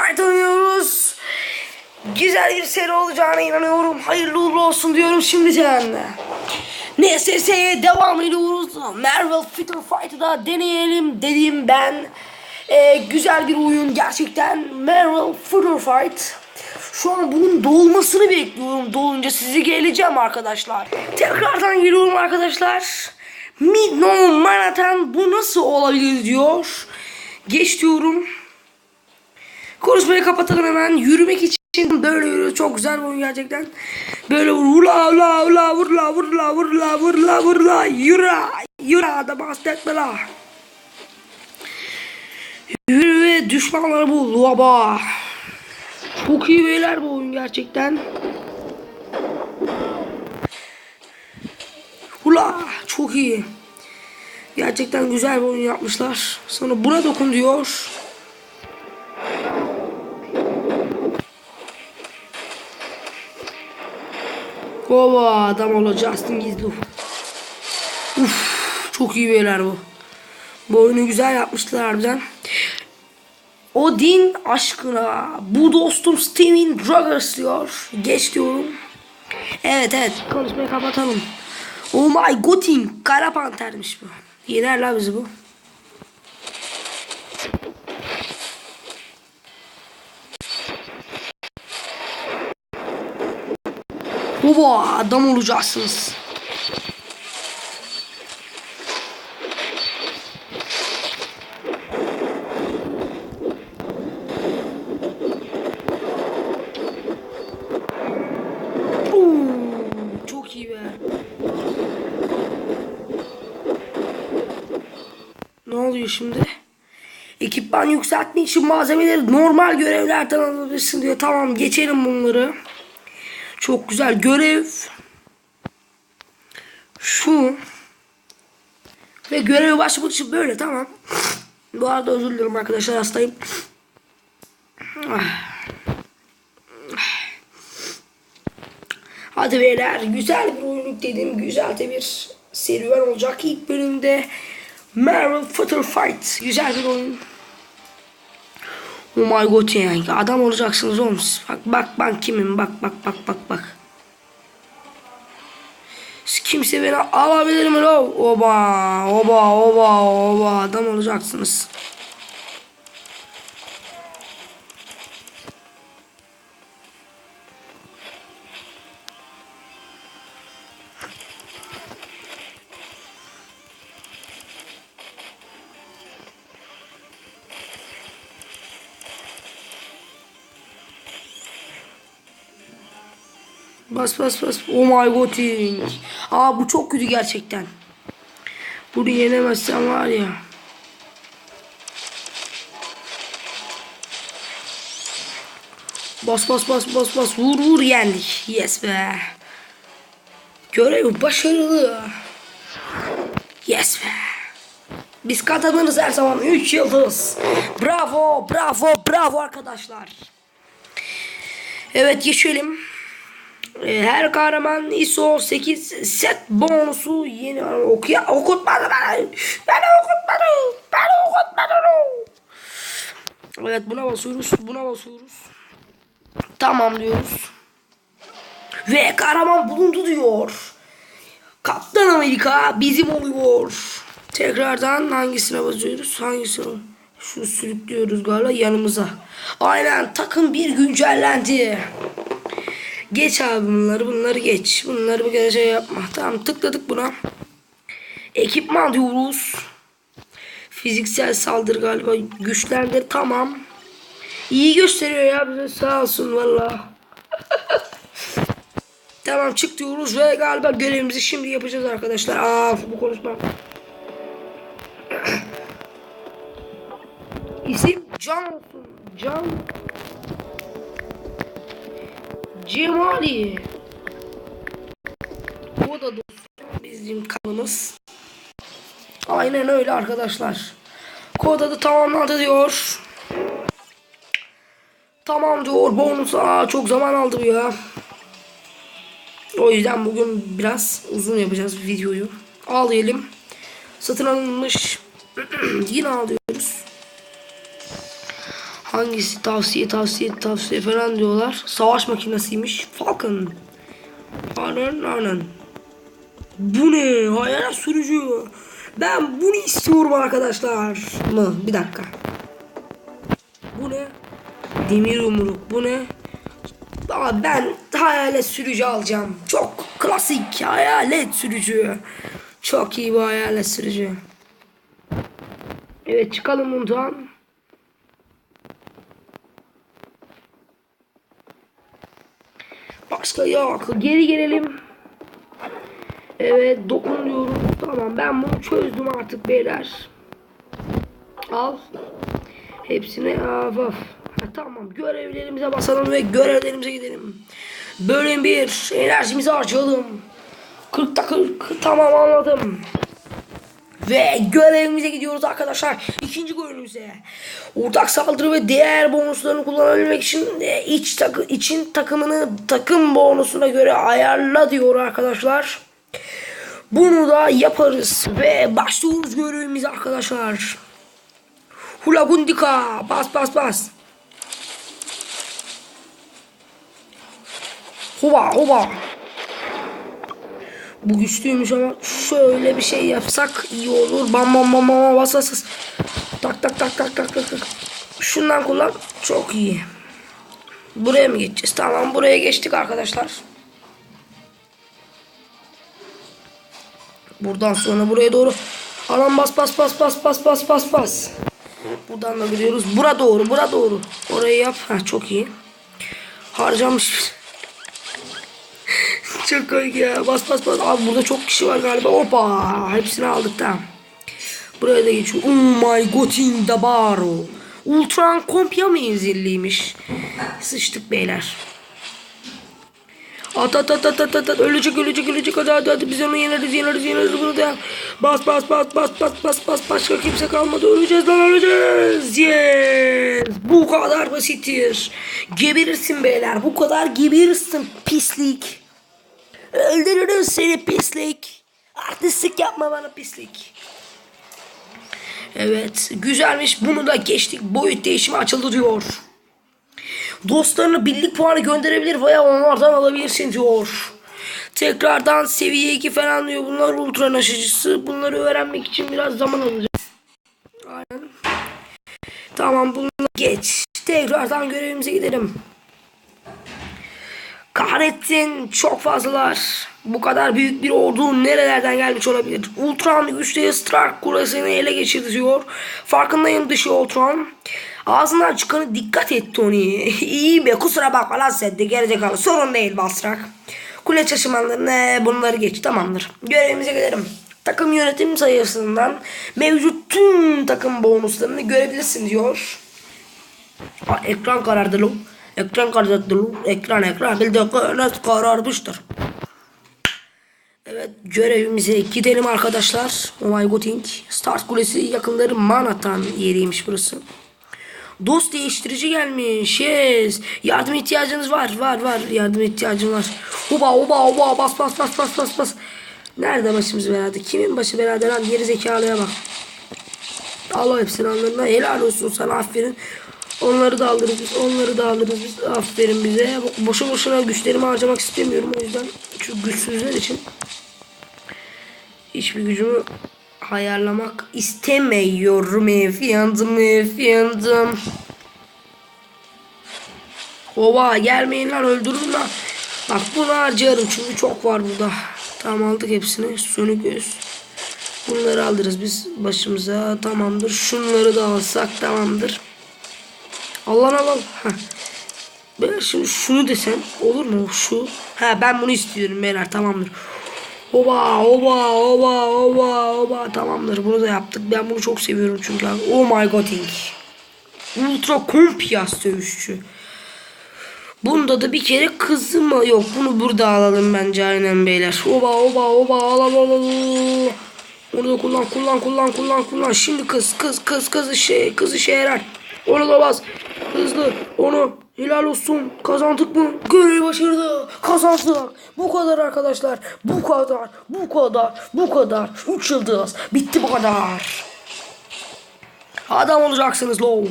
Fight oynuyoruz Güzel bir seri olacağına inanıyorum Hayırlı uğurlu olsun diyorum şimdiden NSS'ye devam ediyoruz Marvel Fighter Fight'ı da deneyelim dedim ben Ee, Güzel bir oyun gerçekten Marvel Fighter Fight şu an bunun dolmasını bekliyorum. Dolunca sizi geleceğim arkadaşlar. Tekrardan geliyorum arkadaşlar. Midnight Manhattan bu nasıl olabilir diyor. Geç diyorum. Konuşmayı kapatalım hemen. Yürümek için böyle yürüyor. Çok güzel oyun gerçekten. Böyle vur la la la vur la vur la vur la vur la vur la yürü yürü adam hasta etme la. Yürü ve düşmanları bul. Baba. Çok iyi beyler bu oyun gerçekten. Ula çok iyi. Gerçekten güzel bir oyun yapmışlar. Sonra buna dokun diyor. Kova adam olacak Justin Gizli. Uf çok iyi beyler bu. Bu oyunu güzel yapmışlar harbiden. Odin aşkına bu dostum Steven Druggers diyor. Geç diyorum. Evet evet konuşmayı kapatalım. Oh my Gotin Kara Panter'miş bu. Yener la bizi bu. Baba adam olacaksınız. Oluyor şimdi? Ekipman yükseltmek için malzemeleri normal görevlerden alabilirsin diyor. Tamam geçelim bunları. Çok güzel görev. Şu. Ve göreve başlamak için böyle tamam. Bu arada özür dilerim arkadaşlar hastayım. Hadi beyler güzel bir oyunluk dediğim güzel de bir serüven olacak. İlk bölümde Marvel Fighter Fight. Güzel bir oyun. Oh my god yani adam olacaksınız oğlum. siz. Bak bak ben kimim bak bak bak bak bak. Kimse beni alabilir mi lo? Oba oba oba oba adam olacaksınız. Bas bas bas. Oh my god. Aa bu çok kötü gerçekten. Bunu yenemezsen var ya. Bas bas bas bas bas. Vur vur yendik. Yes be. Görev başarılı. Yes be. Biz kazanırız her zaman 3 yıldız. Bravo, bravo, bravo arkadaşlar. Evet geçelim. Ee, Her kahraman ISO 8 set bonusu yeni okuya okutmadı bana. Beni okutmadı. Beni okutmadı. Evet buna basıyoruz. Buna basıyoruz. Tamam diyoruz. Ve kahraman bulundu diyor. Kaptan Amerika bizim oluyor. Tekrardan hangisine basıyoruz? Hangisine? Şu sürüklüyoruz galiba yanımıza. Aynen takım bir güncellendi. Geç abi bunları bunları geç. Bunları bir kere şey yapma. Tamam tıkladık buna. Ekipman diyoruz. Fiziksel saldırı galiba güçlendir tamam. İyi gösteriyor ya bize sağ olsun valla. tamam çık diyoruz ve galiba görevimizi şimdi yapacağız arkadaşlar. Aa bu konuşma. İsim Can olsun. Can Cemali. Bu da dostum bizim kanalımız. Aynen öyle arkadaşlar. Kod adı tamamlandı diyor. Tamam diyor bonus. Aa, çok zaman aldı bu ya. O yüzden bugün biraz uzun yapacağız videoyu. Ağlayalım. Satın alınmış. Yine alıyoruz. Hangisi tavsiye tavsiye tavsiye falan diyorlar. Savaş makinesiymiş. Falcon. Anan anan. Bu ne? Hayal sürücü. Ben bunu istiyorum arkadaşlar. Mı? Bir dakika. Bu ne? Demir yumruk. Bu ne? Aa, ben hayalet sürücü alacağım. Çok klasik hayalet sürücü. Çok iyi bu hayalet sürücü. Evet çıkalım bundan. Başka yok. Geri gelelim. Evet dokun diyoruz. Tamam ben bunu çözdüm artık beyler. Al. Hepsini af af. Ha, tamam görevlerimize basalım ve görevlerimize gidelim. Bölüm 1 enerjimizi harcayalım. 40'ta 40 tamam anladım. Ve görevimize gidiyoruz arkadaşlar. İkinci görevimize. Ortak saldırı ve diğer bonuslarını kullanabilmek için e, iç takı için takımını takım bonusuna göre ayarla diyor arkadaşlar. Bunu da yaparız ve başlıyoruz görevimize arkadaşlar. Hula Gundika bas bas bas. Hoba hoba. Bu güçlüymüş ama şöyle bir şey yapsak iyi olur. Bam bam bam bam bas. Tak tak tak tak tak tak tak. Şundan kullan. Çok iyi. Buraya mı geçeceğiz? Tamam buraya geçtik arkadaşlar. Buradan sonra buraya doğru. Alan bas bas bas bas bas bas bas bas. Buradan da gidiyoruz. Bura doğru bura doğru. Orayı yap. Ha çok iyi. Harcamış. Komik ya. Bas bas bas. Abi burada çok kişi var galiba. Hoppa. Hepsini aldık tamam. Buraya da geçiyor. Oh my god in the baro. Ultran kompya menzilliymiş. Sıçtık beyler. At at at at at at at ölecek ölecek ölecek hadi hadi hadi biz onu yeneriz yeneriz yeneriz bunu da bas bas bas bas bas bas bas başka kimse kalmadı öleceğiz lan öleceğiz yes bu kadar basittir geberirsin beyler bu kadar geberirsin pislik öldürürüz seni pislik artistlik yapma bana pislik evet güzelmiş bunu da geçtik boyut değişimi açıldı diyor Dostlarına birlik puanı gönderebilir veya onlardan alabilirsin diyor. Tekrardan seviye 2 falan diyor. Bunlar ultra aşıcısı. Bunları öğrenmek için biraz zaman alacak. Aynen. Tamam bunu geç. Tekrardan görevimize gidelim. Kahretsin çok fazlalar. Bu kadar büyük bir ordu nerelerden gelmiş olabilir? Ultron güçlü Stark kulesini ele geçirdi diyor. Farkındayım dışı Ultron. Ağzından çıkanı dikkat et Tony. İyi be kusura bakma lan sen de gerizekalı. Sorun değil Basrak. Kule taşımalarını bunları geç tamamdır. Görevimize gelelim. Takım yönetim sayısından mevcut tüm takım bonuslarını görebilirsin diyor. Aa, ekran karardı lo. Ekran karardı lo. Ekran ekran. Bildiğin nasıl kararmıştır. Evet görevimize gidelim arkadaşlar. Oh my god Inc. Start Kulesi yakınları Manhattan yeriymiş burası. Dost değiştirici gelmiş. Yes. Yardım ihtiyacınız var. Var var. Yardım ihtiyacım var. Oba oba oba bas bas bas bas bas bas. Nerede başımız belada? Kimin başı belada lan? Geri zekalıya bak. Allah hepsini alırına. Helal olsun sana aferin. Onları da alırız biz. Onları da alırız biz. Aferin bize. Boşu boşuna güçlerimi harcamak istemiyorum. O yüzden şu güçsüzler için hiçbir gücümü ayarlamak istemiyorum efendim efendim. Ova gelmeyin lan öldürün lan. Bak bunu harcarım çünkü çok var burada. Tamam aldık hepsini. Sönük göz. Bunları alırız biz başımıza. Tamamdır. Şunları da alsak tamamdır. Allah Allah. Ben şimdi şunu desem olur mu? Şu. Ha ben bunu istiyorum beyler tamamdır. Oba oba oba oba oba tamamdır bunu da yaptık. Ben bunu çok seviyorum çünkü. Oh my god Inc. Ultra kompiyas dövüşçü. Bunda da bir kere kızı mı? Yok bunu burada alalım bence aynen beyler. Oba oba oba alalım alalım. Onu da kullan kullan kullan kullan kullan. Şimdi kız kız kız kız şey kız işe yarar. Onu da bas. Hızlı onu Helal olsun. Kazandık mı? Görevi başarılı. Kazandık. Bu kadar arkadaşlar. Bu kadar. Bu kadar. Bu kadar. 3 yıldız. Bitti bu kadar. Adam olacaksınız low.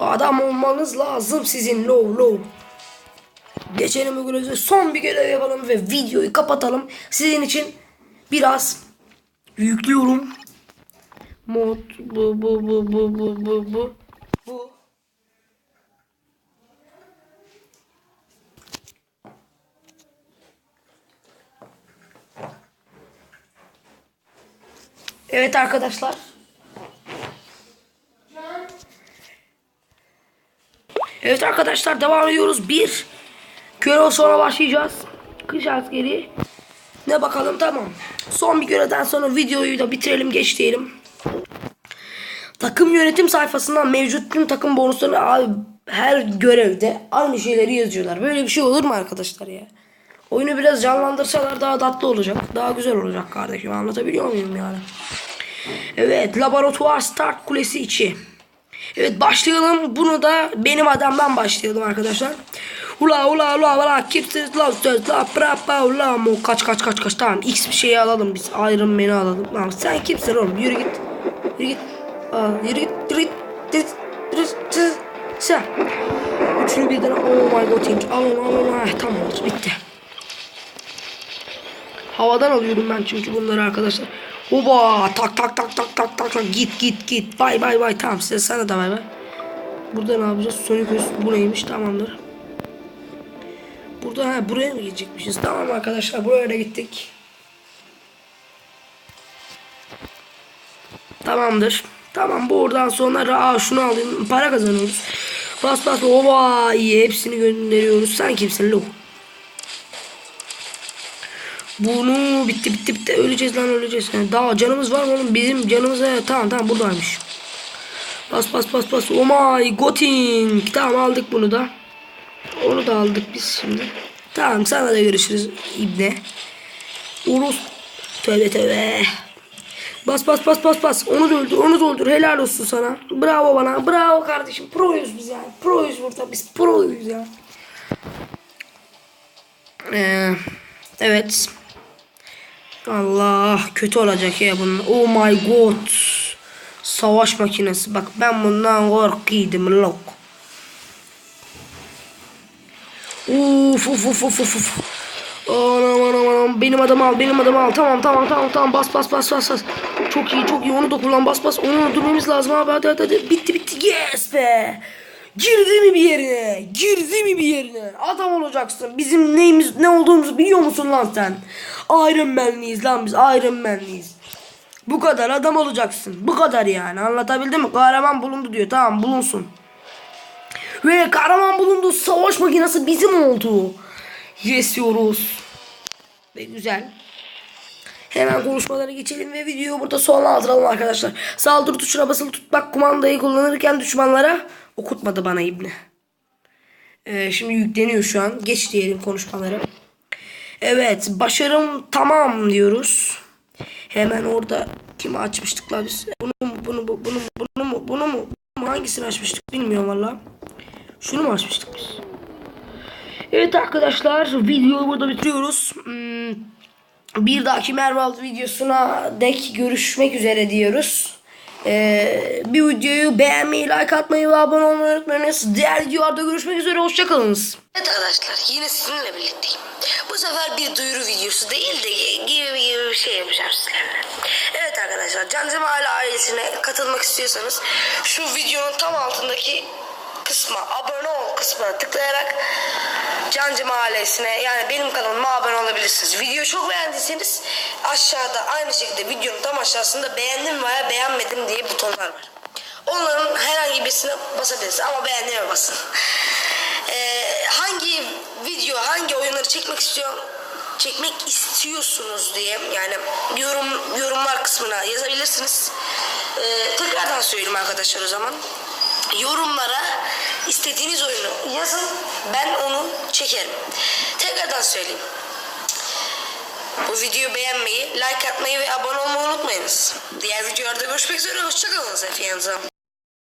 Adam olmanız lazım sizin low low. Geçelim uygulamayı. Son bir görev yapalım ve videoyu kapatalım. Sizin için biraz yüklüyorum. Mod bu bu bu bu bu bu bu bu. Evet arkadaşlar. Evet arkadaşlar devam ediyoruz. Bir görev sonra başlayacağız. Kış askeri. Ne bakalım tamam. Son bir görevden sonra videoyu da bitirelim geç diyelim. Takım yönetim sayfasından mevcut tüm takım bonuslarını abi her görevde aynı şeyleri yazıyorlar. Böyle bir şey olur mu arkadaşlar ya? Oyunu biraz canlandırsalar daha tatlı olacak. Daha güzel olacak kardeşim. Anlatabiliyor muyum yani? Evet laboratuvar start kulesi içi. Evet başlayalım. Bunu da benim adamdan başlayalım arkadaşlar. Ula ula ula ula kimsiz la söz la pra pa ula mo kaç kaç kaç kaç tamam X bir şeyi alalım biz Iron Man'i alalım tamam sen kimsin oğlum yürü git yürü git Üçünü birden oh my god think al onu al onu Heh, tamam oldu bitti havadan alıyorum ben çünkü bunları arkadaşlar Oba tak tak tak tak tak tak tak git git git bay bay bay tamam size sana da bay bay Burada ne yapacağız? Sonic bu neymiş? Tamamdır. Burada ha buraya mı gidecekmişiz? Tamam arkadaşlar buraya da gittik. Tamamdır. Tamam buradan sonra aa şunu alayım. Para kazanıyoruz. Bas bas oba iyi hepsini gönderiyoruz. Sen kimsin lo? Bunu bitti bitti bitti öleceğiz lan öleceğiz. Yani daha canımız var mı oğlum? Bizim canımız ha, tamam tamam buradaymış. Bas bas bas bas. Oh my goting. Tamam aldık bunu da. Onu da aldık biz şimdi. Tamam sana da görüşürüz İbne. Urus. Tövbe tövbe. Bas bas bas bas bas. Onu da öldür onu da öldür. Helal olsun sana. Bravo bana. Bravo kardeşim. Proyuz biz yani. Proyuz burada. Biz proyuz ya. Ee, evet. Allah kötü olacak ya bunun. Oh my god. Savaş makinesi. Bak ben bundan korkuyordum lok. Uf uf uf uf uf. Anam anam. Benim adam al. Benim adam al. Tamam tamam tamam tamam. Bas bas bas bas bas. Çok iyi çok iyi. Onu da kullan. Bas bas. Onu öldürmemiz lazım abi. Hadi hadi hadi. Bitti bitti. Yes be. Girdi mi bir yerine? Girdi mi bir yerine? Adam olacaksın. Bizim neyimiz ne olduğumuzu biliyor musun lan sen? Iron Man'liyiz lan biz. Iron Man'liyiz. Bu kadar adam olacaksın. Bu kadar yani. Anlatabildim mi? Kahraman bulundu diyor. Tamam bulunsun. Ve kahraman bulundu. Savaş makinesi bizim oldu. Yes diyoruz. Ve güzel. Hemen konuşmalara geçelim ve videoyu burada sonlandıralım arkadaşlar. Saldırı tuşuna basılı tutmak kumandayı kullanırken düşmanlara okutmadı bana İbni. Ee, şimdi yükleniyor şu an. Geç diyelim konuşmaları. Evet başarım tamam diyoruz. Hemen orada kimi açmıştık la biz? Bunu mu bunu bunu bunu mu bunu mu bunu mu hangisini açmıştık bilmiyorum valla. Şunu mu açmıştık biz? Evet arkadaşlar videoyu burada bitiriyoruz. Hmm, bir dahaki Merval videosuna dek görüşmek üzere diyoruz. Ee, bir videoyu beğenmeyi, like atmayı ve abone olmayı unutmayınız. Diğer videolarda görüşmek üzere. Hoşçakalınız. Evet arkadaşlar yine sizinle birlikteyim. Bu sefer bir duyuru videosu değil de gibi gibi bir şey yapacağım sizlerle. Evet arkadaşlar Can Cemal ailesine katılmak istiyorsanız şu videonun tam altındaki kısma abone ol kısmına tıklayarak Cancım ailesine yani benim kanalıma abone olabilirsiniz. Videoyu çok beğendiyseniz aşağıda aynı şekilde videonun tam aşağısında beğendim veya beğenmedim diye butonlar var. Onların herhangi birisine basabilirsiniz ama beğendiğime basın. Ee, hangi video, hangi oyunları çekmek istiyor, çekmek istiyorsunuz diye yani yorum yorumlar kısmına yazabilirsiniz. Ee, tekrardan söyleyeyim arkadaşlar o zaman yorumlara istediğiniz oyunu yazın. Ben onu çekerim. Tekrardan söyleyeyim. Bu videoyu beğenmeyi, like atmayı ve abone olmayı unutmayınız. Diğer videolarda görüşmek üzere. Hoşçakalın efendim.